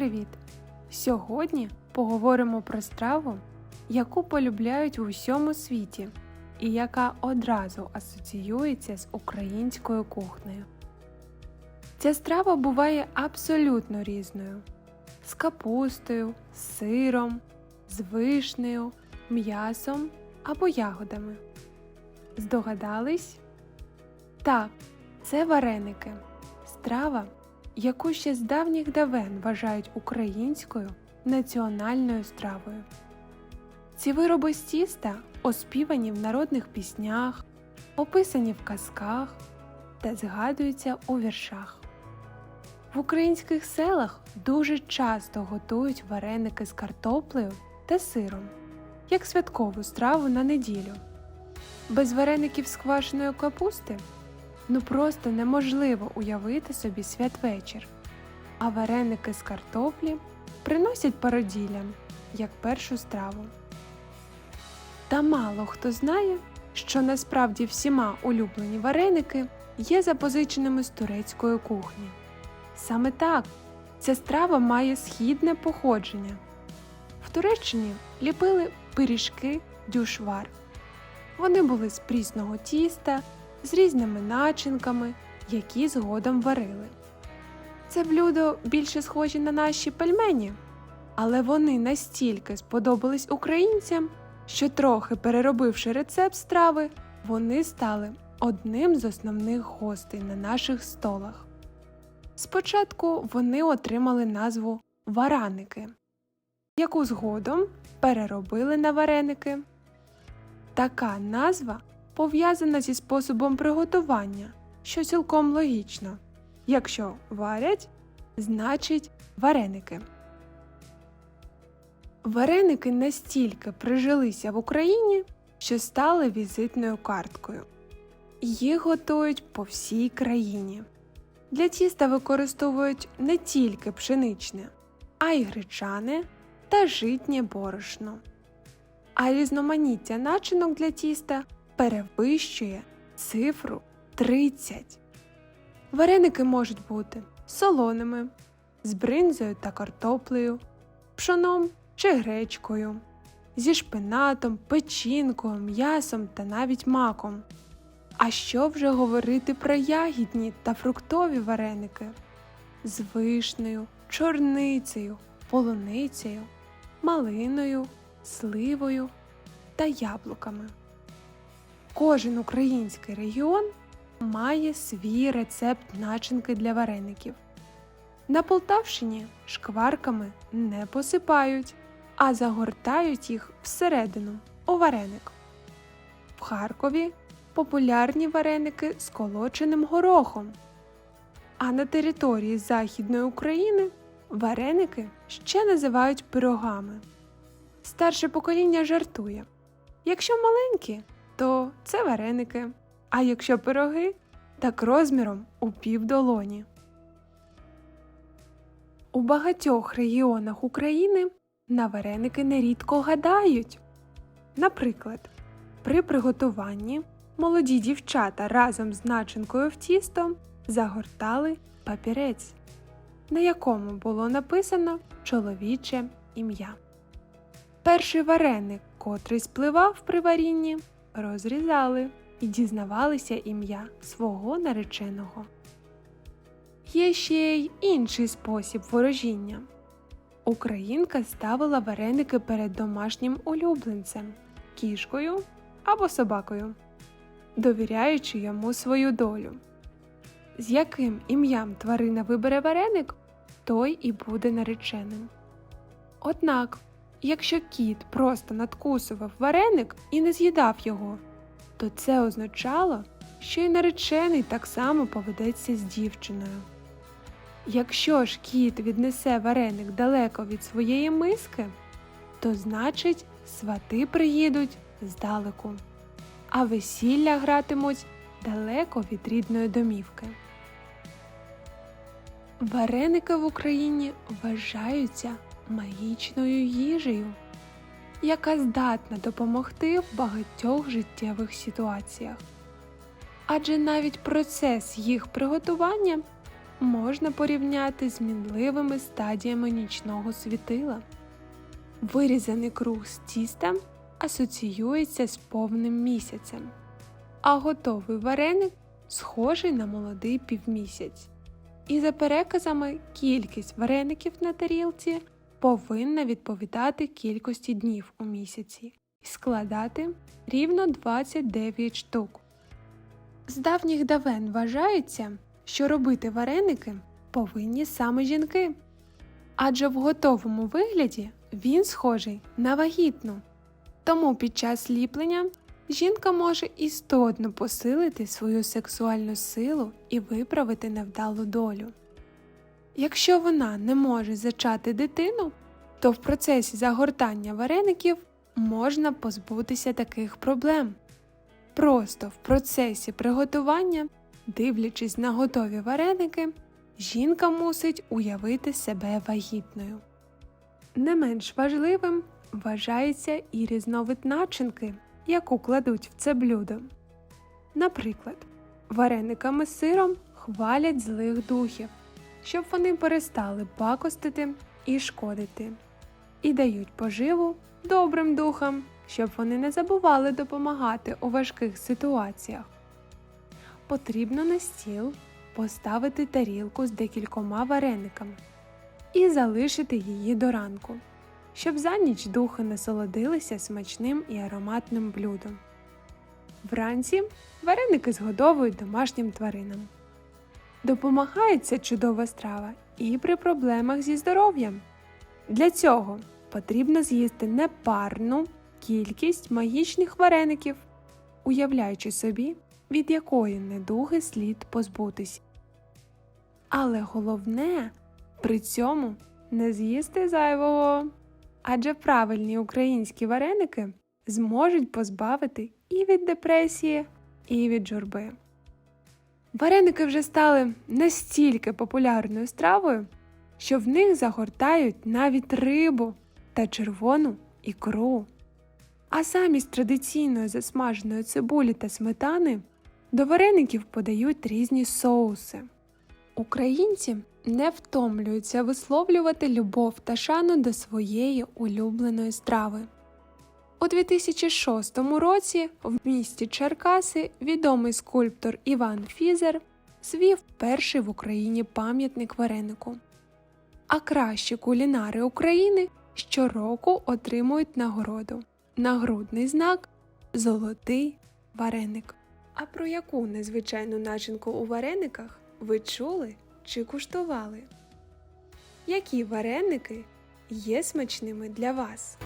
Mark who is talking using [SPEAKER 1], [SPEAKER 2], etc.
[SPEAKER 1] привіт! Сьогодні поговоримо про страву, яку полюбляють у всьому світі і яка одразу асоціюється з українською кухнею. Ця страва буває абсолютно різною: з капустою, з сиром, з вишнею, м'ясом або ягодами. Здогадались? Так, це вареники. Страва, яку ще з давніх давен вважають українською національною стравою. Ці вироби з тіста оспівані в народних піснях, описані в казках та згадуються у віршах. В українських селах дуже часто готують вареники з картоплею та сиром, як святкову страву на неділю. Без вареників з квашеної капусти ну просто неможливо уявити собі святвечір, а вареники з картоплі приносять пароділям як першу страву. Та мало хто знає, що насправді всіма улюблені вареники є запозиченими з турецької кухні. Саме так, ця страва має східне походження. В Туреччині ліпили пиріжки дюшвар. Вони були з прісного тіста, з різними начинками, які згодом варили. Це блюдо більше схожі на наші пельмені, але вони настільки сподобались українцям, що трохи переробивши рецепт страви, вони стали одним з основних гостей на наших столах. Спочатку вони отримали назву вараники, яку згодом переробили на вареники. Така назва пов'язана зі способом приготування, що цілком логічно. Якщо варять, значить вареники. Вареники настільки прижилися в Україні, що стали візитною карткою. Їх готують по всій країні. Для тіста використовують не тільки пшеничне, а й гречане та житнє борошно. А різноманіття начинок для тіста перевищує цифру 30. Вареники можуть бути солоними, з бринзою та картоплею, пшоном чи гречкою, зі шпинатом, печінкою, м'ясом та навіть маком. А що вже говорити про ягідні та фруктові вареники з вишнею, чорницею, полуницею, малиною, сливою та яблуками. Кожен український регіон має свій рецепт начинки для вареників. На Полтавщині шкварками не посипають, а загортають їх всередину у вареник. В Харкові популярні вареники з колоченим горохом. А на території Західної України вареники ще називають пирогами. Старше покоління жартує: якщо маленькі, то це вареники, а якщо пироги, так розміром у півдолоні. У багатьох регіонах України на вареники нерідко гадають. Наприклад, при приготуванні молоді дівчата разом з начинкою в тісто загортали папірець, на якому було написано чоловіче ім'я. Перший вареник, котрий спливав при варінні, розрізали і дізнавалися ім'я свого нареченого. Є ще й інший спосіб ворожіння. Українка ставила вареники перед домашнім улюбленцем кішкою або собакою, довіряючи йому свою долю. З яким ім'ям тварина вибере вареник, той і буде нареченим. Однак, якщо кіт просто надкусував вареник і не з'їдав його, то це означало, що й наречений так само поведеться з дівчиною. Якщо ж кіт віднесе вареник далеко від своєї миски, то значить свати приїдуть здалеку, а весілля гратимуть далеко від рідної домівки. Вареники в Україні вважаються магічною їжею, яка здатна допомогти в багатьох життєвих ситуаціях. Адже навіть процес їх приготування можна порівняти з мінливими стадіями нічного світила. Вирізаний круг з тіста асоціюється з повним місяцем, а готовий вареник схожий на молодий півмісяць. І за переказами, кількість вареників на тарілці повинна відповідати кількості днів у місяці і складати рівно 29 штук. З давніх давен вважається, що робити вареники повинні саме жінки, адже в готовому вигляді він схожий на вагітну. Тому під час ліплення жінка може істотно посилити свою сексуальну силу і виправити невдалу долю. Якщо вона не може зачати дитину, то в процесі загортання вареників можна позбутися таких проблем. Просто в процесі приготування, дивлячись на готові вареники, жінка мусить уявити себе вагітною. Не менш важливим вважається і різновид начинки, яку кладуть в це блюдо. Наприклад, варениками з сиром хвалять злих духів, щоб вони перестали пакостити і шкодити, і дають поживу добрим духам, щоб вони не забували допомагати у важких ситуаціях. Потрібно на стіл поставити тарілку з декількома варениками і залишити її до ранку, щоб за ніч духи насолодилися смачним і ароматним блюдом. Вранці вареники згодовують домашнім тваринам. Допомагає ця чудова страва і при проблемах зі здоров'ям. Для цього потрібно з'їсти непарну кількість магічних вареників, уявляючи собі, від якої недуги слід позбутися. Але головне при цьому не з'їсти зайвого, адже правильні українські вареники зможуть позбавити і від депресії, і від журби. Вареники вже стали настільки популярною стравою, що в них загортають навіть рибу та червону ікру. А замість традиційної засмаженої цибулі та сметани до вареників подають різні соуси. Українці не втомлюються висловлювати любов та шану до своєї улюбленої страви. У 2006 році в місті Черкаси відомий скульптор Іван Фізер звів перший в Україні пам'ятник варенику. А кращі кулінари України щороку отримують нагороду нагрудний знак Золотий вареник. А про яку незвичайну начинку у варениках ви чули чи куштували? Які вареники є смачними для вас?